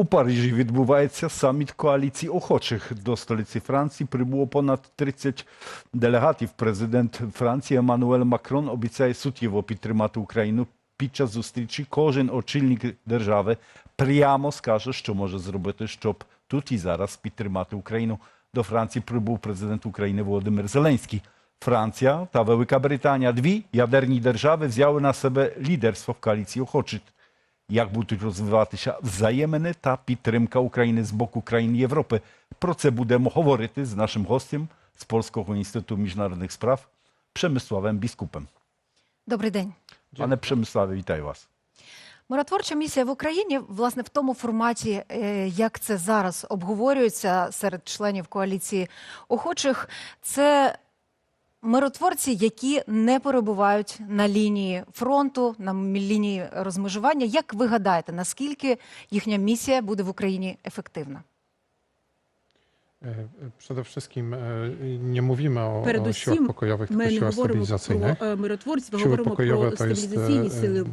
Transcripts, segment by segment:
У Парижі відбувається саміт коаліції охочих. До столиці Франції прибуло понад 30 делегатів. Президент Франції Еммануель Макрон обіцяє суттєво підтримати Україну. Під час зустрічі кожен очільник держави прямо скаже, що може зробити, щоб тут і зараз підтримати Україну. До Франції прибув президент України Володимир Зеленський. Франція та Велика Британія, дві ядерні держави, взяли на себе лідерство в коаліції охочих як будуть розвиватися взаємини та підтримка України з боку країн Європи. Про це будемо говорити з нашим гостем з Польського інституту міжнародних справ Przemysławem Біскупем. Добрий день. Пане Przemysławie, вітаю вас. Миротворча місія в Україні, власне, в тому форматі, е, як це зараз обговорюється серед членів коаліції охочих, це миротворці, які не перебувають на лінії фронту, на лінії розмежування. Як ви гадаєте, наскільки їхня місія буде в Україні ефективна? E, Przede wszystkim e, nie mówimy o, o siłach pokojowych, tylko siłach stabilizacyjnych. е, Siły pokojowe to jest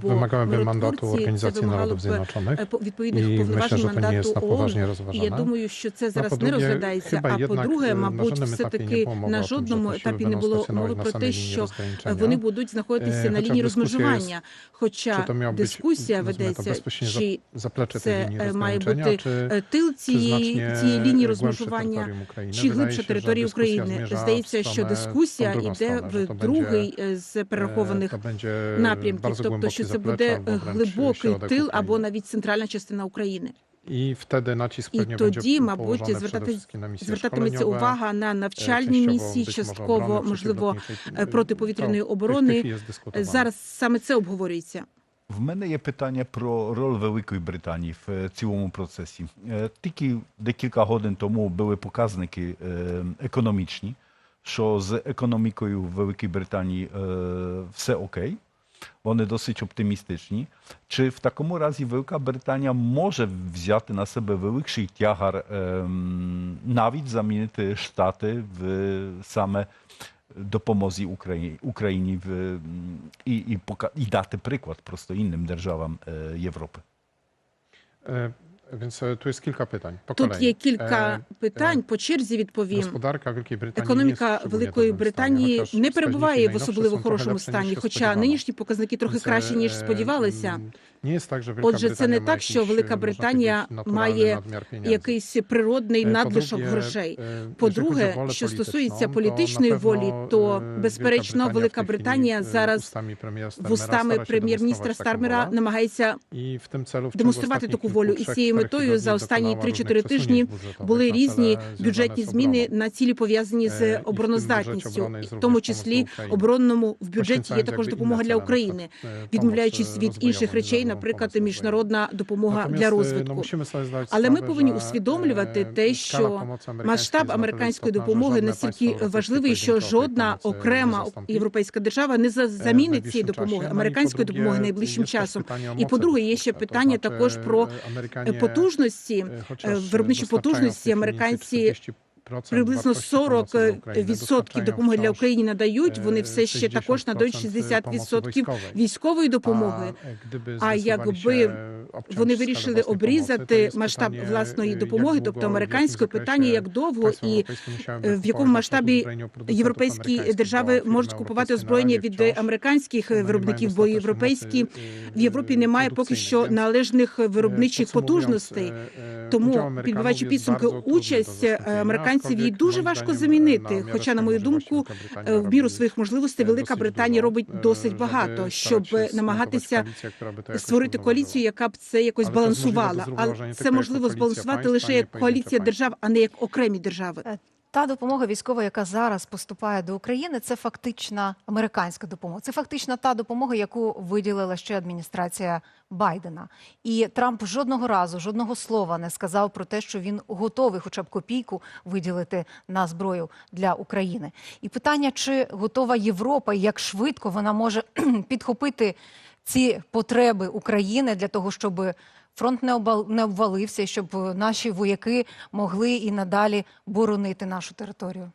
wymagałyby mandatu Organizacji Narodów Zjednoczonych е, i myślę, że to nie jest na poważnie rozważane. я думаю, що це зараз не розглядається. chyba А jednak, по-друге, е, мабуть, жодному все етапі не таки було на жодному етапі не було мови про na те, що linii rozgraniczenia. вони будуть знаходитися Е, на лінії розмежування. Хоча дискусія ведеться, чи це е, має бути е, тил цієї лінії розмежування, Ukrainy. чи глибше території України. Здається, що дискусія йде że в другий е, з e, перерахованих напрямків, тобто що це буде глибокий тил або навіть центральна частина України. I wtedy nacisk І тоді, мабуть, звертати, звертатиметься увага на e, навчальні місії, частково, можливо, е, протиповітряної оборони. Зараз саме це обговорюється. В мене є питання про роль Великої Британії в е, цілому процесі. Е, Тільки декілька годин тому були показники е, економічні, що з економікою в Великій Британії е, все окей. Вони досить оптимістичні. Чи в такому разі Велика Британія може взяти на себе великий тягар, ем, навіть замінити Штати в саме допомозі Україні, Україні в, м, і, і, пока, і дати приклад просто іншим державам е, Європи? Więc e, tu jest kilka pytań. Po Тут є кілька питань. По черзі відповім. Господарка Великої Британії Економіка w Великої Британії stanie, не перебуває в особливо хорошому стані, хоча нинішні показники трохи краще ніж сподівалися. Отже, це не так, що Велика Британія має якийсь природний E, надлишок грошей. o По-друге, що стосується політичної волі, то e, безперечно Велика Британія e, зараз вустами прем'єр-міністра Стармера намагається демонструвати таку волю. І з цією метою за останні dokonała 3-4 тижні були різні бюджетні зміни на цілі пов'язані з Е, обороноздатністю, в тому числі оборонному в бюджеті є також допомога для України, відмовляючись від інших речей, наприклад, міжнародна допомога для e, розвитку. Але ми повинні усвідомлювати e, те, що масштаб американської допомоги настільки важливий, що жодна окрема європейська держава не за- замінить цієї допомоги. Ну, американської допомоги найближчим часом. І по-друге, є ще питання також про потужності, е, виробничі потужності американці 40% приблизно wartości pomocy dla Ukrainy, 40% відсотків допомоги для України надають. Вони е, все ще також надають 60% 60% військової. допомоги. А, е, якби Вони вирішили обрізати масштаб власної допомоги, тобто американської питання, як довго і musiałyby е, в якому масштабі озброєння європейські держави можуть купувати озброєння від американських виробників, бо європейські в Європі немає поки що належних e, виробничих потужностей. udział Тому, підбиваючи підсумки, участь е, американців її дуже важко замінити. Хоча, на мою думку, е, в міру своїх можливостей Велика Британія робить досить багато, щоб намагатися створити коаліцію, яка б це якось Але це балансувала. Але це можливо збалансувати лише як коаліція держав, а не як окремі держави. Та допомога військова, яка зараз поступає до України, це фактична американська допомога. Це фактично та допомога, яку виділила ще адміністрація Байдена. І Трамп жодного разу, жодного слова не сказав про те, що він готовий, хоча б копійку виділити на зброю для України. І питання, чи готова Європа, і як швидко вона може підхопити ці потреби України для того, щоб фронт не обвал- не обвалився, щоб наші вояки могли і надалі боронити нашу територію.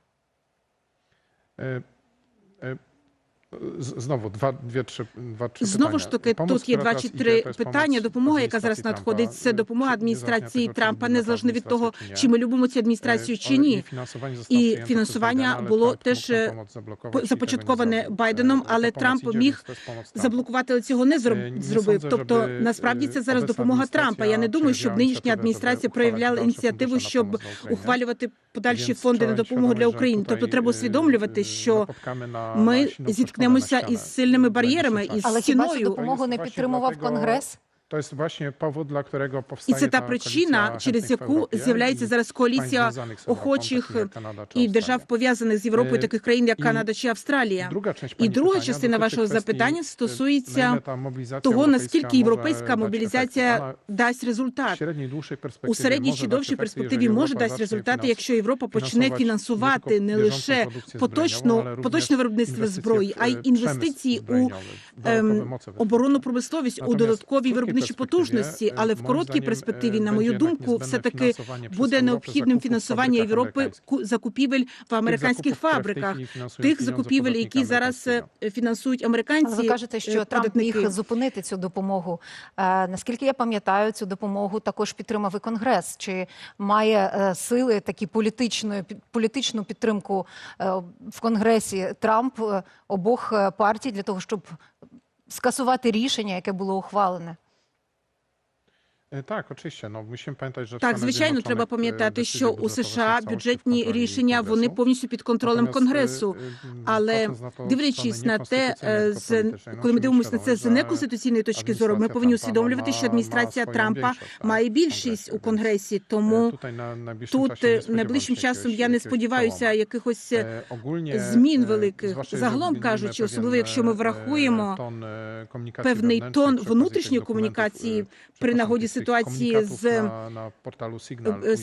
E, e, Znowu dwa, dwie, trzy, dwa, trzy Знову ж таки, Pomoc, тут є два чи три питання. Допомога, яка зараз надходить, це допомога адміністрації Трампа, незалежно від того, чи ми любимо цю адміністрацію чи ні. І фінансування було теж е, започатковане. Байденом, Е, але Трамп міг заблокувати, але цього не Е, зроб- зробив. Тобто насправді е, це зараз допомога Трампа. Я не думаю, щоб нинішня адміністрація проявляла ініціативу, щоб ухвалювати подальші фонди на допомогу для України. Тобто треба усвідомлювати, що ми зіткнемося із сильними бар'єрами, із czasie. Але хіба цю допомогу не підтримував Конгрес? To jest właśnie powód, dla którego І powstaje це та причина, через яку з'являється зараз коаліція охочих і держав пов'язаних з Європою, таких країн, як Канада чи Австралія. І друга частина вашого запитання стосується того, наскільки європейська мобілізація дасть результат. У середній чи довшій перспективі може дасть результати, якщо Європа почне фінансувати не лише поточну, поточне виробництво зброї, а й інвестиції у ем, оборонну промисловість у Натомість додатковій перспективі, потужності, е, але в короткій перспективі, е, на мою думку, все-таки буде необхідним фінансування Європи ку- закупівель в американських фабриках, тих закупівель, які зараз е, фінансують Але американці. ви кажете, що Трамп міг зупинити цю допомогу. Наскільки я пам'ятаю, цю допомогу також підтримав і Конгрес. Чи має сили такі політичної політичну підтримку в Конгресі Трамп обох партій для того, щоб скасувати рішення, яке було ухвалене? E, Tak, oczywiście. No, musimy pamiętać, że Так, звичайно, треба пам'ятати, що у США бюджетні рішення вони повністю під контролем Конгресу. e, Але дивлячись на те, е, з коли ми дивимося на це з неконституційної точки зору, ми повинні усвідомлювати, що адміністрація Трампа має більшість у Конгресі. Тому тут е, найближчим часом я не сподіваюся якихось змін великих. Загалом кажучи, особливо якщо ми врахуємо певний тон внутрішньої комунікації при нагоді ситуації komunikatów з na, na Signal, е,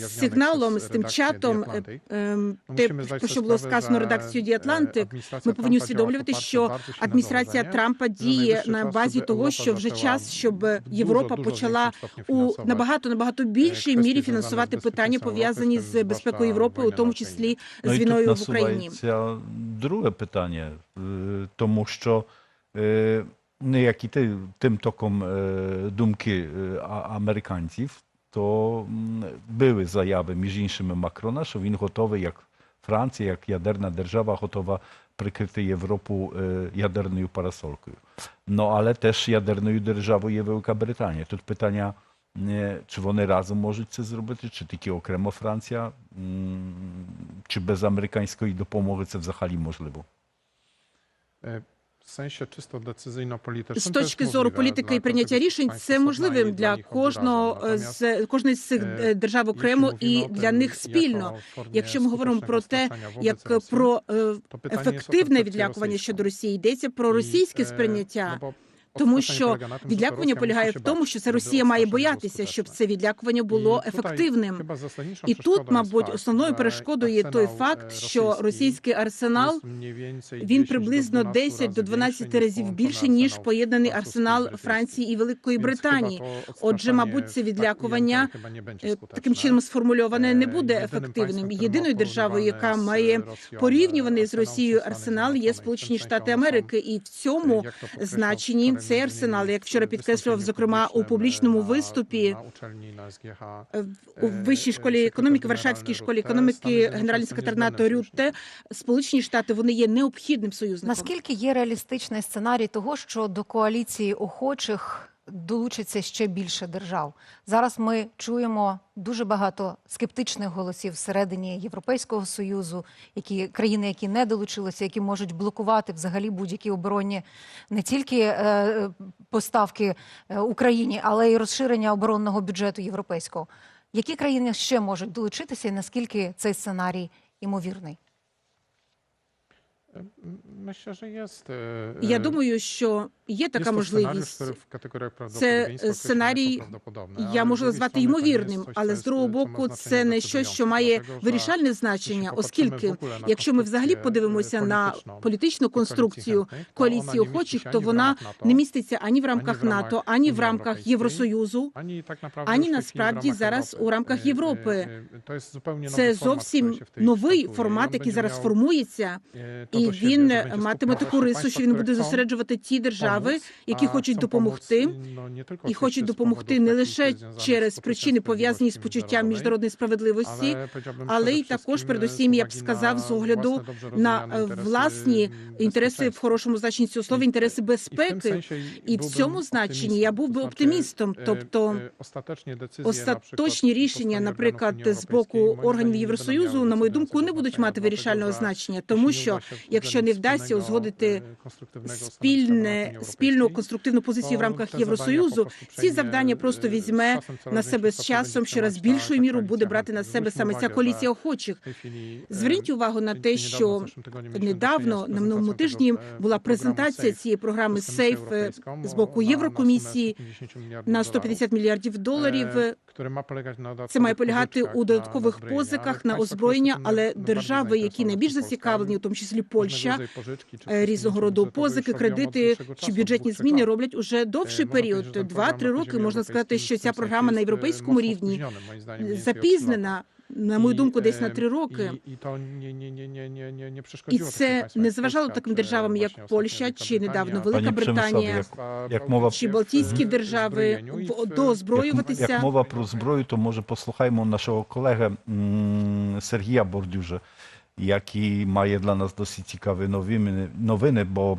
Atlantic. е, ем, No те, про що було сказано редакцією The e, ми повинні усвідомлювати, що адміністрація Трампа діє на базі того, що вже час, щоб Європа почала у набагато набагато більшій мірі фінансувати питання пов'язані з безпекою Європи, у тому числі з війною в Україні. друге питання, е, тому що е, не як і ти, тим током е, думки е, а- американців, то м, були заяви, між іншими Макрона, що він готовий, як Франція, як ядерна держава, готова прикрити Європу е, ядерною парасолкою. Ну, але теж ядерною державою є Велика Британія. Тут питання, е, чи вони разом можуть це зробити, чи тільки окремо Франція, м, чи без американської допомоги це sensie czysto decyzyjno-politycznym. З точки зору політики і прийняття рішень, це можливим для кожного з кожної з цих е, е, держав окремо і для них спільно. Якщо ми говоримо про те, як про е, ефективне відлякування щодо Росії, йдеться про російське сприйняття. Тому що відлякування полягає в тому, що це Росія має боятися, щоб це відлякування було ефективним. І тут, мабуть, основною перешкодою є той факт, e, що російський арсенал він приблизно 12 10 до razy 12 разів більше ніж поєднаний арсенал. Франції і Великої Британії. Отже, мабуть, це відлякування е, таким чином сформульоване не Е, буде ефективним. Єдиною державою, яка має порівнюваний з Росією арсенал, є Сполучені Штати Америки, і в цьому значенні цей арсенал, як вчора підкреслював, зокрема у публічному виступі у вищій школі економіки, Варшавській школі економіки, генеральний секретар НАТО Рютте, Сполучені Штати вони є необхідним союзником. Наскільки є реалістичний сценарій того, що до коаліції охочих долучиться ще більше держав? Зараз ми чуємо дуже багато скептичних голосів всередині Європейського союзу, які країни, які не долучилися, які можуть блокувати взагалі будь-які оборонні не тільки е, поставки е, Україні, але й розширення оборонного бюджету європейського. Які країни ще можуть долучитися, і наскільки цей сценарій імовірний? Myślę, że jest. e, Я e, думаю, що є така можливість. Це е, сценарій, я можу назвати ймовірним, але з другого боку, це не щось, що має вирішальне значення, оскільки, якщо ми взагалі подивимося e, на політичну конструкцію коаліції охочих, то вона не міститься ані в рамках НАТО, ані в рамках Євросоюзу. Ані насправді зараз у рамках Е, Європи. е, е, Це зовсім новий формат, який зараз формується, е, і do siebie, він матиме таку рису, що він буде зосереджувати ті держави, які хочуть допомогти, no, і хочуть допомогти не лише через причини пов'язані з почуттям міжнародної справедливості, але й також, передусім, я б сказав, з огляду на е, власні інтереси в хорошому значенні цього слова, інтереси безпеки. І в цьому значенні я був би оптимістом. Тобто е, е, остаточні рішення, наприклад, з боку органів Євросоюзу, на мою думку, не будуть мати вирішального значення, тому що się якщо не вдасться узгодити е, спільне спільну конструктивну позицію в рамках Євросоюзу, ці завдання е, просто візьме на себе з часом, щораз przejąć більшою мірою буде брати на себе саме ця коаліція охочих. e, Зверніть увагу на те, що недавно на минулому тижні e, була презентація цієї програми Europejską, з боку Єврокомісії 150 на доларів. 150 мільярдів доларів. Е, Це має полягати у додаткових позиках на озброєння, але держави, які найбільш зацікавлені, у тому числі Польща, е, різного роду позики, кредити чи бюджетні зміни роблять уже довший період. Два-три роки можна сказати, що ця програма на e, європейському рівні запізнена, на мою думку, десь на е, три роки. І, це не як заважало таким державам, як Польща чи недавно Велика Британія, jak- jak чи Балтійські держави в- доозброюватися. Jak mowa про зброю, то може послухаємо нашого колеги Сергія Бордюжа, який має для нас досить цікаві новини, новини бо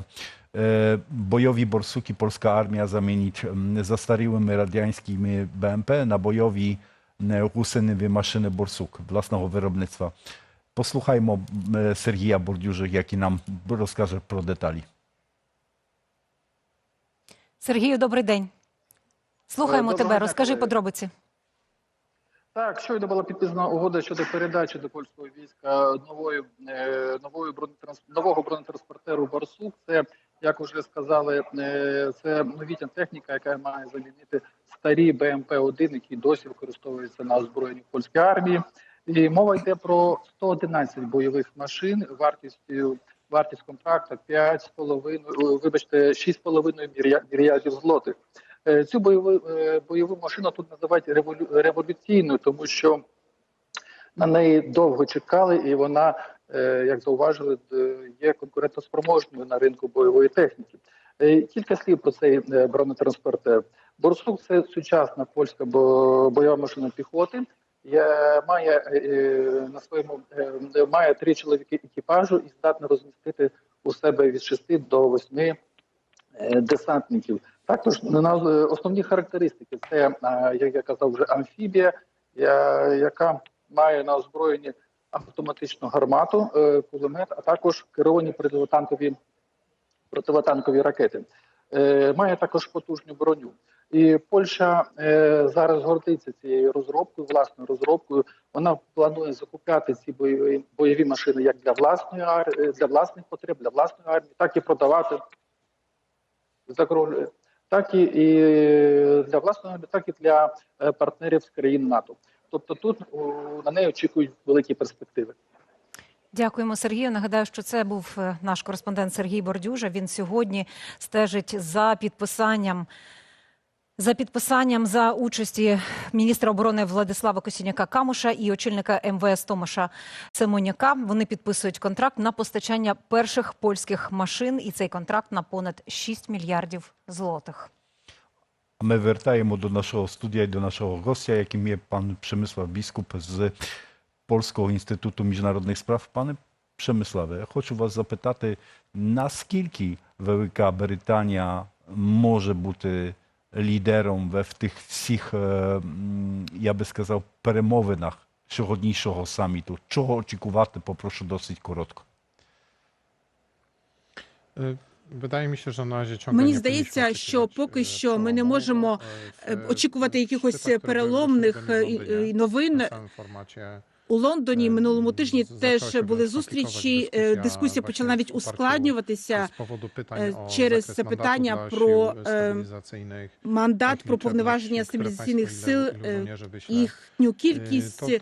e, bojowi borsuki polska armia zamienić m, zastaryłymi radiańskimi BMP na bojowi maszyny borsuk własnego wyrobnictwa. Posłuchajmy m, Sergija Bordiuży, jaki nam rozkaże pro detali. Сергію, добрий день. Слухаємо Доброго тебе. дня, Розкажи колеги. подробиці. Так, щойно була підписана угода щодо передачі до польського війська нової нової бронетранс... нового бронетранспортеру Барсук. Це як вже сказали, це новітня техніка, яка має замінити старі БМП 1 які досі використовуються на озброєнні польської армії. І мова йде про 111 бойових машин вартістю. Вартість контракту 5,5, вибачте, 6,5 мільярдів злотих. Е, Цю бойову, е, бойову машину тут називають револю, революційною, тому що на неї довго чекали, і вона, е, як зауважили, є конкурентоспроможною на ринку бойової техніки. Е, Кілька слів про цей е, бронетранспортер. Борсук це сучасна польська бойова машина піхоти. Є- має е, на своєму має три чоловіки екіпажу і здатна розмістити у себе від 6 до 8 е, десантників. Також основні характеристики це, як я казав, вже амфібія, яка має на озброєнні автоматичну гармату, кулемет, а також керовані противотанкові противотанкові ракети. Е, Має також потужну броню. І Польща е, зараз гордиться цією розробкою, власною розробкою. Вона планує закупляти ці бойові бойові машини як для власної ар- е, для власних потреб, для власної армії, так і продавати за так і, і для власної армії, так і для партнерів з країн НАТО. Тобто тут на неї очікують великі перспективи. Дякуємо, Сергію. Нагадаю, що це був е, наш кореспондент Сергій Бордюжа. Він сьогодні стежить за підписанням. За підписанням за участі міністра оборони Владислава Косіняка Камуша і очільника МВС Томаша Семеняка. Вони підписують контракт на постачання перших польських машин, і цей контракт на понад 6 мільярдів злотих. My wracamy do naszego studia i do naszego gościa, jakim jest pan Przemysław Biskup z Polskiego Instytutu Międzynarodnych Spraw. Panie Przemysławie, я хочу вас запитати, наскільки Велика Британія може бути лідером в тих всіх, е, я би сказав, перемовинах сьогоднішнього саміту? Чого очікувати, попрошу досить коротко. Wydaje mi się, że na Мені здається, що поки e, що ми не можемо e, е, очікувати якихось переломних е, новин У Лондоні Е, минулому тижні теж були зустрічі. Е, Дискусія почала навіть ускладнюватися е, через це питання про мандат про повноваження стабілізаційних сил, їхню кількість.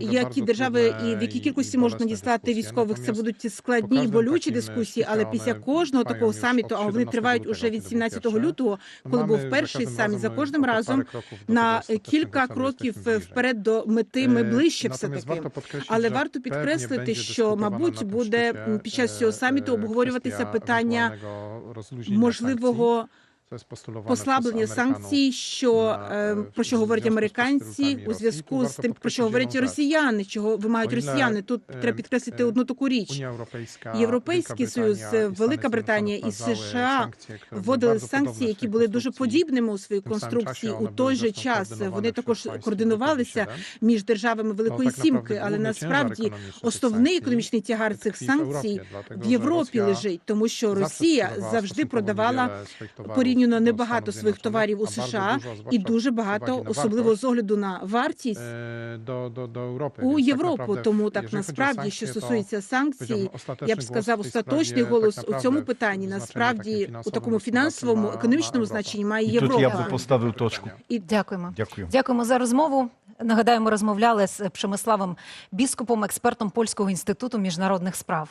Які держави і в якій кількості можна дістати військових? Це будуть складні і болючі дискусії, але після кожного такого саміту, а вони тривають уже від kiedy 17 лютого, коли був перший саміт. За кожним разом на кілька кроків вперед до мети ми ближче все Натомість таки. варто підкреслити, Але варто підкреслити, що, мабуть, буде під час цього е, саміту е, обговорюватися питання можливого послаблення санкцій, що е, е, про що говорять американці у зв'язку з тим, про що говорять росіяни, чого вимагають росіяни. Тут е, треба підкреслити одну таку річ. Європейський Союз, Велика Британія і США вводили санкції, які були дуже подібними у своїй конструкції. У той же час вони також координувалися між державами Великої Сімки, але насправді основний економічний тягар цих санкцій в Європі лежить, тому що Росія завжди продавала towarów порівняно небагато своїх товарів у США і дуже багато, особливо з огляду на вартість Europy. у Європу. Тому так насправді, що стосується санкцій, я б сказав, остаточний голос у цьому питанні насправді у такому фінансовому, економічному значенні має тут я Європа. би поставив точку. І Дякуємо. Дякую. Дякуємо за розмову. Нагадаємо, розмовляли з Przemиславом Біскупом, експертом Польського інституту міжнародних справ.